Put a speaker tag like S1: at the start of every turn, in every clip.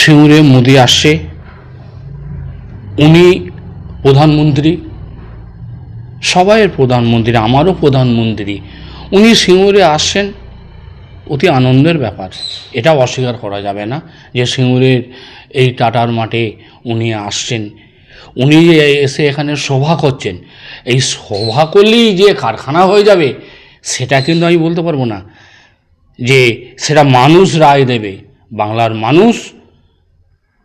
S1: সিঙ্গুরে মোদি আসছে উনি প্রধানমন্ত্রী, সবাইয়ের প্রধানমন্ত্রী, আমারও প্রধানমন্ত্রী, উনি সিঙ্গুরে আসছেন অতি আনন্দের ব্যাপার। এটা অস্বীকার করা যাবে না যে সিঙ্গুরের এই টাটার মাঠে উনি আসছেন। উনি যে এসে এখানে সভা করছেন, এই সভা করলেই যে কারখানা হয়ে যাবে, সেটা কিন্তু আমি বলতে পারব না। যে সেটা মানুষ রায় দেবে, বাংলার মানুষ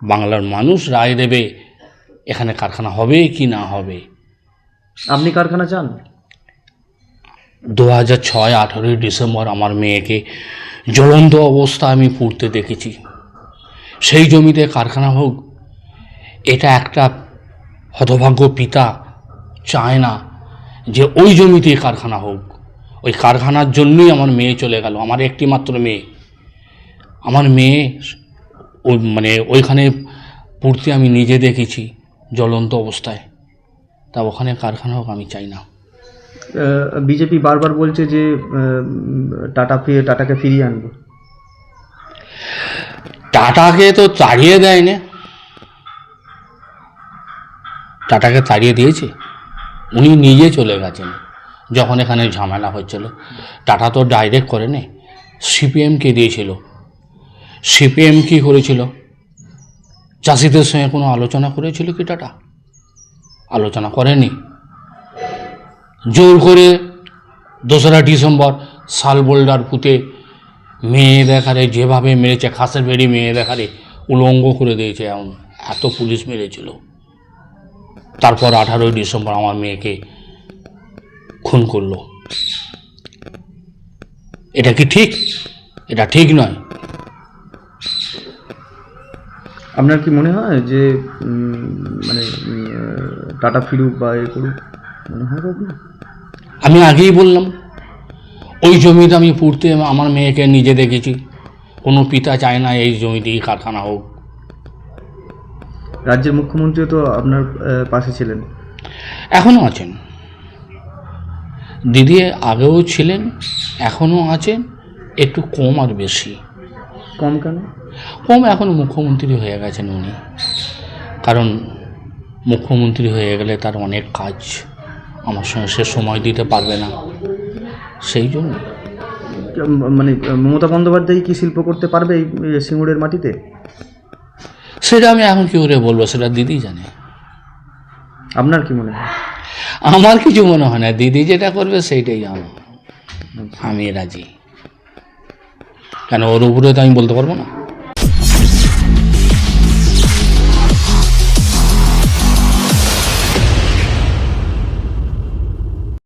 S1: বাংলার মানুষ রায় দেবে এখানে কারখানা হবে কি না হবে।
S2: আপনি কারখানা চান?
S1: দু হাজার ছয় আঠেরোই ডিসেম্বর আমার মেয়েকে জ্বলন্ত অবস্থা আমি পুড়তে দেখেছি। সেই জমিতে কারখানা হোক এটা একটা হতভাগ্য পিতা চায় না যে ওই জমিতে কারখানা হোক। ওই কারখানার জন্যই আমার মেয়ে চলে গেল আমার একটি মাত্র মেয়ে। আমার মেয়ে মানে ওইখানে পুড়তে আমি নিজে দেখেছি জ্বলন্ত অবস্থায়। তা ওখানে কারখানা হোক আমি চাই না।
S2: বিজেপি বারবার বলছে যে টাটা ফিরে টাটাকে ফিরিয়ে আনব।
S1: টাটাকে তো তাড়িয়ে দেয়নি। টাটাকে তাড়িয়ে দিয়েছে। উনি নিজে চলে গেছেন যখন এখানে ঝামেলা হচ্ছিল। টাটা তো ডাইরেক্ট করেনি সিপিএমকে দিয়েছিল। সিপিএম কি করেছিল? চাষিদের সঙ্গে কোনো আলোচনা করেছিল কি টাটা আলোচনা করেনি। জোর করে দোসরা ডিসেম্বর সাল বোল্ডার পুঁতে মেয়ে দেখারে, যেভাবে মেরেছে, খাসের বেড়ি মেয়ে দেখারে, উলঙ্গ করে দিয়েছে এমন। এত পুলিশ মেরেছিল। তারপর আঠারোই ডিসেম্বর আমার মেয়েকে খুন করল। এটা কি ঠিক? এটা ঠিক নয়।
S2: আপনার কি মনে হয় যে মানে টাটা ফিরুক বা এ করুক মনে হয়?
S1: আমি আগেই বললাম ওই জমিতে আমি পুড়তে আমার মেয়েকে নিজে দেখেছি। কোনো পিতা চায় না এই জমিতেই কারখানা হোক।
S2: রাজ্যের মুখ্যমন্ত্রীও তো আপনার পাশে ছিলেন।
S1: এখনও আছেন। দিদি আগেও ছিলেন এখনও আছেন একটু কম আর বেশি।
S2: কম কেন?
S1: কম এখন মুখ্যমন্ত্রী হয়ে গেছেন উনি। কারণ মুখ্যমন্ত্রী হয়ে গেলে তার অনেক কাজ আমার সঙ্গে সে সময় দিতে পারবে না। সেই জন্য।
S2: মানে মমতা বন্দ্যোপাধ্যায় কি শিল্প করতে পারবে এই সিঙ্গুরের মাটিতে?
S1: সেটা আমি এখন কী করে বলব সেটা দিদি জানে।
S2: আপনার কি মনে হয়?
S1: আমার কিছু মনে হয় না দিদি যেটা করবে সেইটাই আমার আমি রাজি। কেন ওর উপরে তো আমি বলতে পারব না?